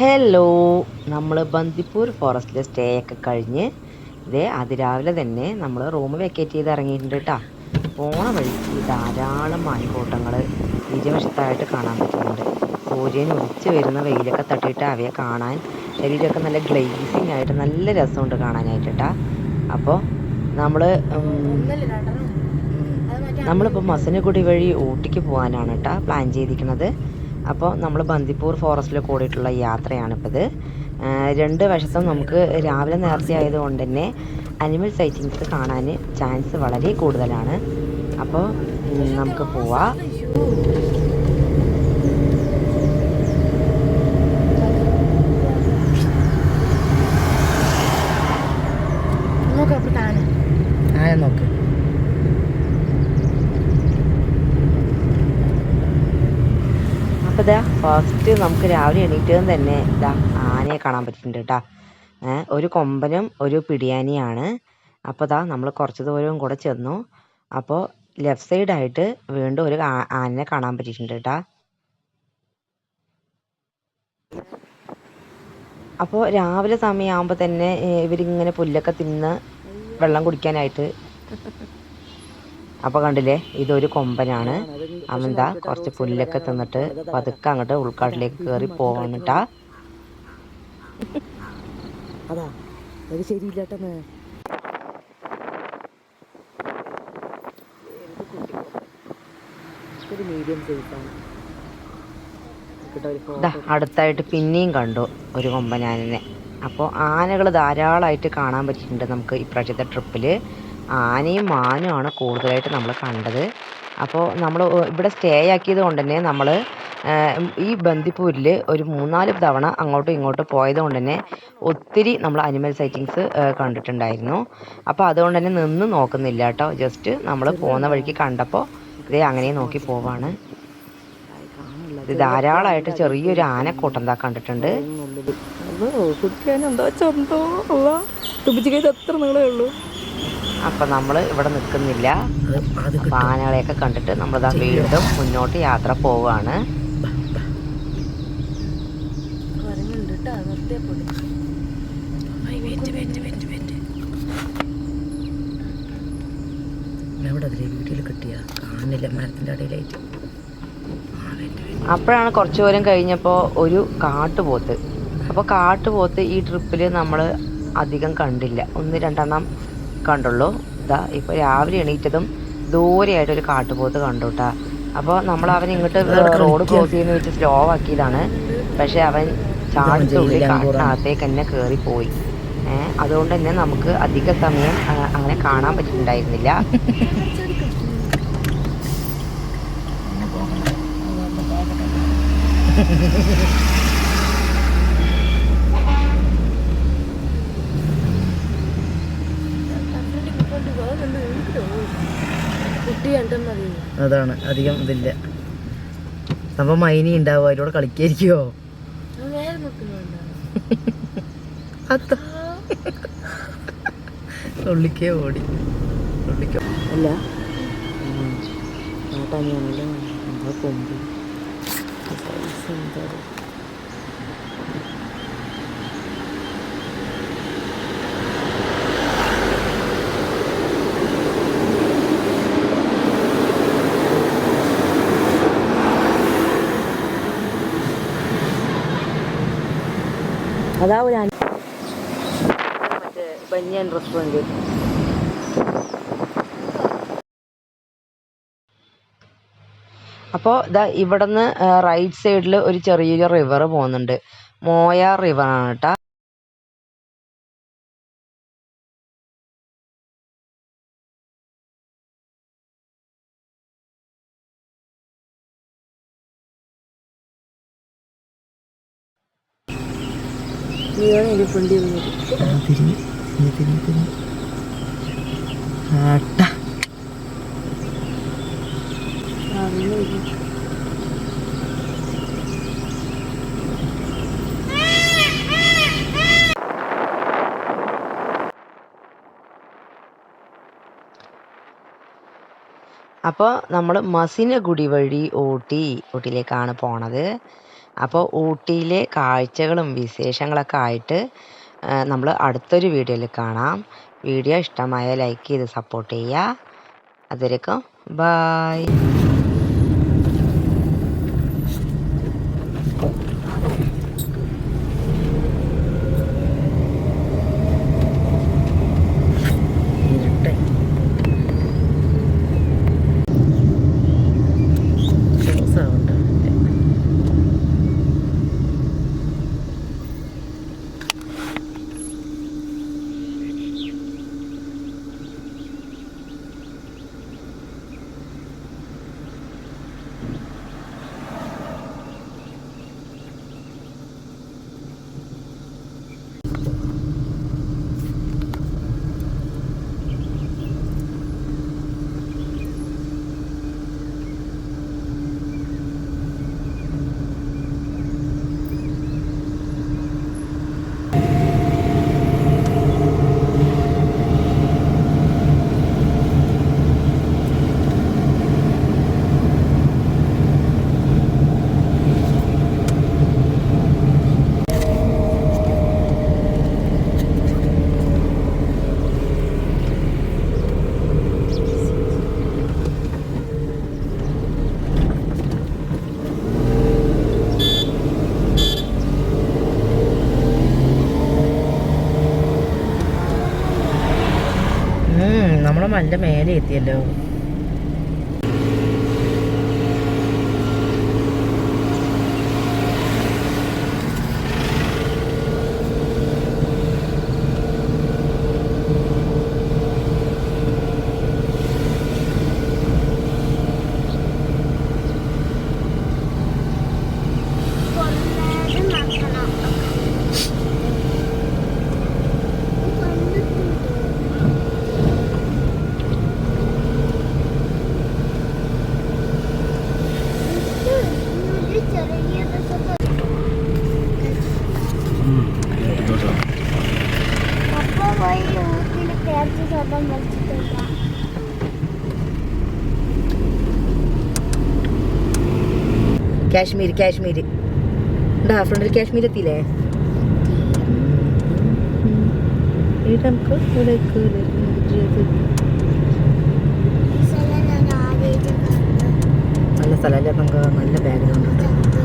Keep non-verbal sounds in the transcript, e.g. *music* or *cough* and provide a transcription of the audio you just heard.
Hello നമ്മൾ Bandipur ഫോറസ്റ്റിലെ stay ഒക്കെ കഴിഞ്ഞ് ഇതേ അതിരാവിലെ തന്നെ നമ്മൾ റൂം വെക്കേറ്റ് ചെയ്ത് ഇറങ്ങിയിട്ടുണ്ട് കേട്ടോ പോണ വഴിക്ക് ധാരാളം മാൻകൂട്ടങ്ങൾ ഇരുവശത്തായിട്ട് കാണാൻ പറ്റുന്നുണ്ട്. സൂര്യൻ ഉദിച്ച് വരുന്ന വെയിലൊക്കെ തട്ടിയിട്ട് അവയെ കാണാൻ ശരീരമൊക്കെ നല്ല ഗ്ലേസിങ് ആയിട്ട് നല്ല രസമുണ്ട് കാണാനായിട്ട് കേട്ടോ അപ്പോൾ നമ്മൾ നമ്മളിപ്പോൾ മസനഗുഡി വഴി ഊട്ടിക്ക് പോകാനാണ് കേട്ടോ പ്ലാൻ ചെയ്തിരിക്കുന്നത്. അപ്പോൾ നമ്മൾ ബന്ദിപ്പൂർ ഫോറസ്റ്റിൽ കൂടിയിട്ടുള്ള യാത്രയാണിപ്പോൾ രണ്ട് വശത്തും നമുക്ക് രാവിലെ നേരത്തെ ആയതുകൊണ്ട് തന്നെ അനിമൽ സൈറ്റിങ്സ് കാണാൻ ചാൻസ് വളരെ കൂടുതലാണ്. അപ്പോൾ നമുക്ക് പോവാം നോക്ക് അപ്പുറത്ത് ആന ആയ നോക്ക് അപ്പോൾ ഇതാ ഫസ്റ്റ് നമുക്ക് രാവിലെ എണീറ്റതും തന്നെ ഇതാ ആനയെ കാണാൻ പറ്റിയിട്ടുണ്ട് കേട്ടോ ഒരു കൊമ്പനും ഒരു പിടിയാനിയാണ്. അപ്പോൾ ഇതാ നമ്മൾ കുറച്ച് ദൂരവും കൂടെ ചെന്നു. അപ്പോൾ ലെഫ്റ്റ് സൈഡായിട്ട് വീണ്ടും ഒരു ആനനെ കാണാൻ പറ്റിയിട്ടുണ്ട് കേട്ടോ അപ്പോൾ രാവിലെ സമയമാകുമ്പോൾ തന്നെ ഇവരിങ്ങനെ പുല്ലൊക്കെ തിന്ന് വെള്ളം കുടിക്കാനായിട്ട് അപ്പോൾ കണ്ടില്ലേ ഇതൊരു കൊമ്പനാണ്. അവന്താ കുറച്ച് പുല്ലൊക്കെ തിന്നിട്ട് പതുക്കെ അങ്ങോട്ട് ഉൾക്കാട്ടിലേക്ക് കയറി പോകണിട്ടാ അതാ അത് ശരിയില്ലാട്ടെന്ന്. ഒരു മീഡിയം സൈസാണ് ദാ അടുത്തായിട്ട് പിന്നെയും കണ്ടു ഒരു കൊമ്പനാനിനെ. അപ്പോൾ ആനകൾ ധാരാളമായിട്ട് കാണാൻ പറ്റിയിട്ടുണ്ട് നമുക്ക് ഇപ്രാവശ്യത്തെ ട്രിപ്പിൽ ആനയും മാനുമാണ് കൂടുതലായിട്ട് നമ്മൾ കണ്ടത്. അപ്പോൾ നമ്മൾ ഇവിടെ സ്റ്റേ ആക്കിയത് കൊണ്ട് തന്നെ നമ്മൾ ഈ ബന്ദിപ്പൂരിൽ ഒരു മൂന്നാൽ തവണ അങ്ങോട്ടും ഇങ്ങോട്ടും പോയത് കൊണ്ട് തന്നെ ഒത്തിരി നമ്മൾ അനിമൽ സൈറ്റിങ്സ് കണ്ടിട്ടുണ്ടായിരുന്നു. അപ്പോൾ അതുകൊണ്ട് തന്നെ നിന്ന് നോക്കുന്നില്ല കേട്ടോ. ജസ്റ്റ് നമ്മൾ പോകുന്ന വഴിക്ക് കണ്ടപ്പോൾ ഇതേ അങ്ങനെ നോക്കി പോവാണ്. ഇത് ധാരാളമായിട്ട് ചെറിയൊരു ആനക്കൂട്ടം എന്താ കണ്ടിട്ടുണ്ട്. എന്തോ ചന്തോ? തുമ്പിച്ചിക്കത് എത്ര നീളേ ഉള്ളൂ. അപ്പൊ നമ്മൾ ഇവിടെ നിൽക്കുന്നില്ല. ആനകളെയൊക്കെ കണ്ടിട്ട് നമ്മൾ വീണ്ടും മുന്നോട്ട് യാത്ര പോവാണ്. എവിടെ അതിലെ വീട്ടിൽ കിട്ടിയ? കാണില്ല അടിയിലായിട്ട്. അപ്പോഴാണ് കുറച്ചു ദൂരം കഴിഞ്ഞപ്പോൾ ഒരു കാട്ടുപോത്ത്. അപ്പോൾ കാട്ടുപോത്ത് ഈ ട്രിപ്പിൽ നമ്മൾ അധികം കണ്ടില്ല. ഒന്ന് രണ്ടെണ്ണം കണ്ടുള്ളൂ. ഇതാ ഇപ്പോൾ രാവിലെ എണീറ്റതും ദൂരെയായിട്ടൊരു കാട്ടുപോത്ത് കണ്ടു കേട്ടാ അപ്പോൾ നമ്മൾ അവൻ ഇങ്ങോട്ട് റോഡ് ക്രോസ് ചെയ്യുന്ന വെച്ച് സ്ലോ ആക്കിയതാണ് പക്ഷേ അവൻ ചാടി കാട്ടിനകത്തേക്ക് തന്നെ കയറിപ്പോയി അതുകൊണ്ട് തന്നെ നമുക്ക് അധിക സമയം അങ്ങനെ കാണാൻ പറ്റിയിട്ടുണ്ടായിരുന്നില്ല. *laughs* അതാണ് അധികം ഇതില്ല. അപ്പൊ മൈനി ഉണ്ടാവും? അതിലൂടെ കളിക്കായിരിക്കോ ഉള്ളിക്കേ ഓടി. ഉള്ളിക്കോ. അല്ല. നാട്ടാനിയാണല്ലോ എന്താ കൊമ്പ്. പൈസ എന്താ അതാ ഒരു മറ്റേ ബന്യാൻ റെസ്റ്റോറന്റ് അപ്പോൾ ഇതാ ഇവിടുന്ന് റൈറ്റ് സൈഡിൽ ഒരു ചെറിയൊരു റിവർ പോകുന്നുണ്ട്. മോയ റിവർ ആണ് കേട്ടോ. നീയാണ് എന്റെ ഫ്രണ്ട് ചെയ്യുന്നത് അപ്പോൾ നമ്മൾ മസിനഗുടി വഴി ഊട്ടി ഊട്ടിയിലേക്കാണ് പോണത്. അപ്പോൾ ഊട്ടിയിലെ കാഴ്ചകളും വിശേഷങ്ങളൊക്കെ ആയിട്ട് നമ്മൾ അടുത്തൊരു വീഡിയോയിൽ കാണാം. വീഡിയോ ഇഷ്ടമായ ലൈക്ക് ചെയ്ത് സപ്പോർട്ട് ചെയ്യുക. അതുവരേക്കും ബായ് നമ്മൾ മല്ല മേലെ എത്തിയല്ലോ. സ്വന്തം വലിച്ചിട്ടില്ല കാശ്മീർ കാശ്മീർ ഉണ്ടാ ഫ്രണ്ടിൽ കാശ്മീർ എത്തിയില്ലേ നമുക്ക് നല്ല സ്ഥലമല്ലേ നമുക്ക് നല്ല ബാക്ക്ഗ്രൗണ്ട് ഉണ്ട്